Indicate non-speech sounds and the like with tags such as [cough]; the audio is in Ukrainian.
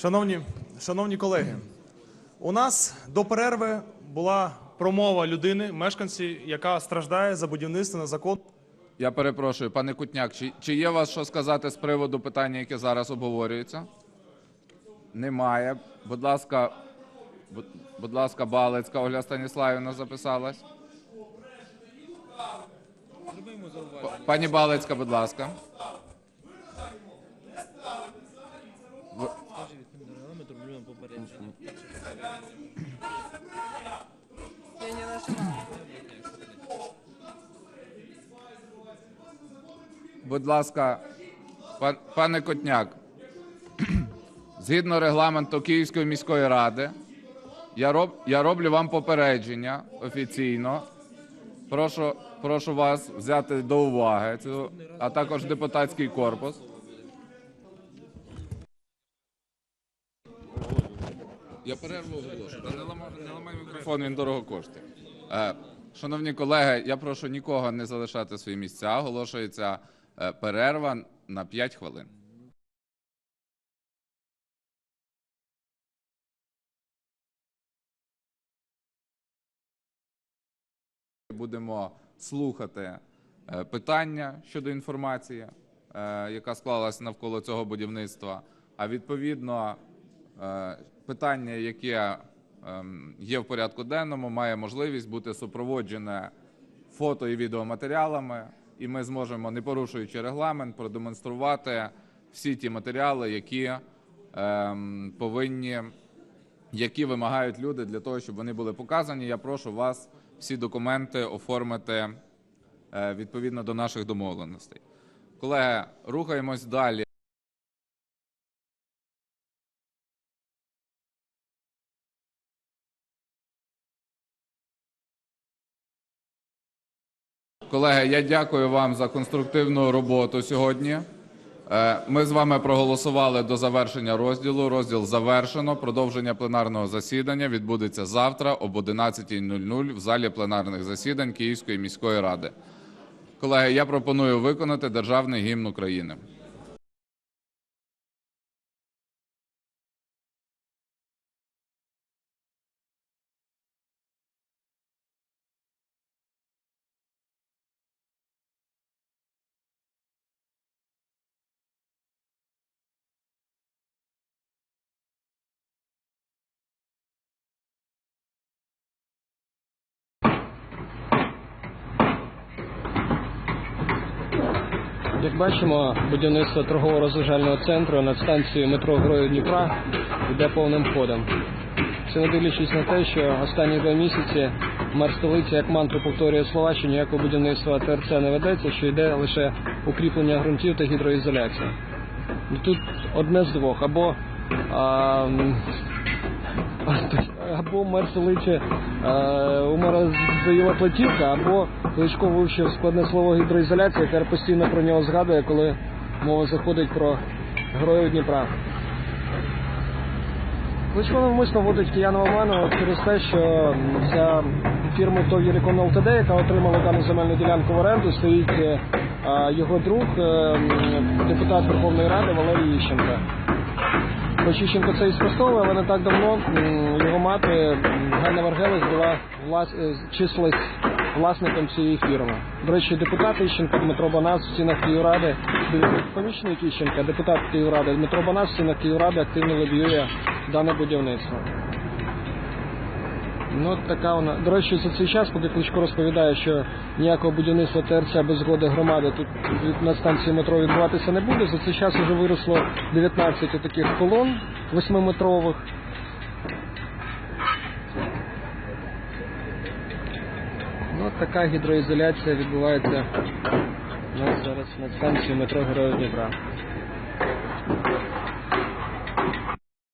Шановні, шановні колеги, у нас до перерви була промова людини, мешканці, яка страждає за будівництво незаконно. Я перепрошую, пане Кутняк, чи, чи є у вас що сказати з приводу питання, яке зараз обговорюється? Немає. Будь ласка, будь, будь ласка, Балицька Ольга Станіславівна записалась. Пані Балицька, будь ласка. регламенту регулюємо попередження. Я не нажимала. Будь ласка, пан, пане Котняк, [clears throat] згідно регламенту Київської міської ради, я, роб, я роблю вам попередження офіційно. Прошу, прошу вас взяти до уваги цю, а також депутатський корпус. Я перерву оголошу. Та Не ламай, не ламай мікрофон, він дорого коштує. Е, шановні колеги, я прошу нікого не залишати свої місця. Оголошується перерва на 5 хвилин. Будемо слухати е, питання щодо інформації, е, яка склалася навколо цього будівництва. А відповідно, е, питання, яке ем, є в порядку денному, має можливість бути супроводжене фото і відеоматеріалами, і ми зможемо, не порушуючи регламент, продемонструвати всі ті матеріали, які ем, повинні які вимагають люди для того, щоб вони були показані. Я прошу вас всі документи оформити е, відповідно до наших домовленостей. Колеги, рухаємось далі. Колеги, я дякую вам за конструктивну роботу сьогодні. Е, Ми з вами проголосували до завершення розділу. Розділ завершено. Продовження пленарного засідання відбудеться завтра об 11.00 в залі пленарних засідань Київської міської ради. Колеги, я пропоную виконати державний гімн України. Як бачимо, будівництво торгово-розважального центру над станцією метро Герою Дніпра йде повним ходом. Це не дивлячись на те, що останні два місяці мер столиці як мантру повторює слова, що ніякого будівництва ТРЦ не ведеться, що йде лише укріплення ґрунтів та гідроізоляція. Тут одне з двох. Або а, або мер столиці е, у мера заїла платівка, або Кличко вивчив складне слово гідроізоляція, тепер постійно про нього згадує, коли мова заходить про героїв Дніпра. Кличко навмисно вводить киян в оману через те, що за фірму ТОВ «Єрикон ЛТД, яка отримала дану земельну ділянку в оренду, стоїть е, його друг, е, депутат Верховної Ради Валерій Іщенко. Іщенко це і спростовує, але не так давно мати Ганна Варгелес була влас... е, числилась власником цієї фірми. До речі, депутат Іщенко Дмитро Банас в стінах Київради, помічник Іщенка, депутат Київради Дмитро Банас в стінах Київради активно лобіює дане будівництво. Ну, така вона. До речі, за цей час, поки Кличко розповідає, що ніякого будівництва ТРЦ без згоди громади тут на станції метро відбуватися не буде. За цей час вже виросло 19 таких колон восьмиметрових. Ну, от така гідроізоляція відбувається у нас зараз на станції метро Героїв Дніпра.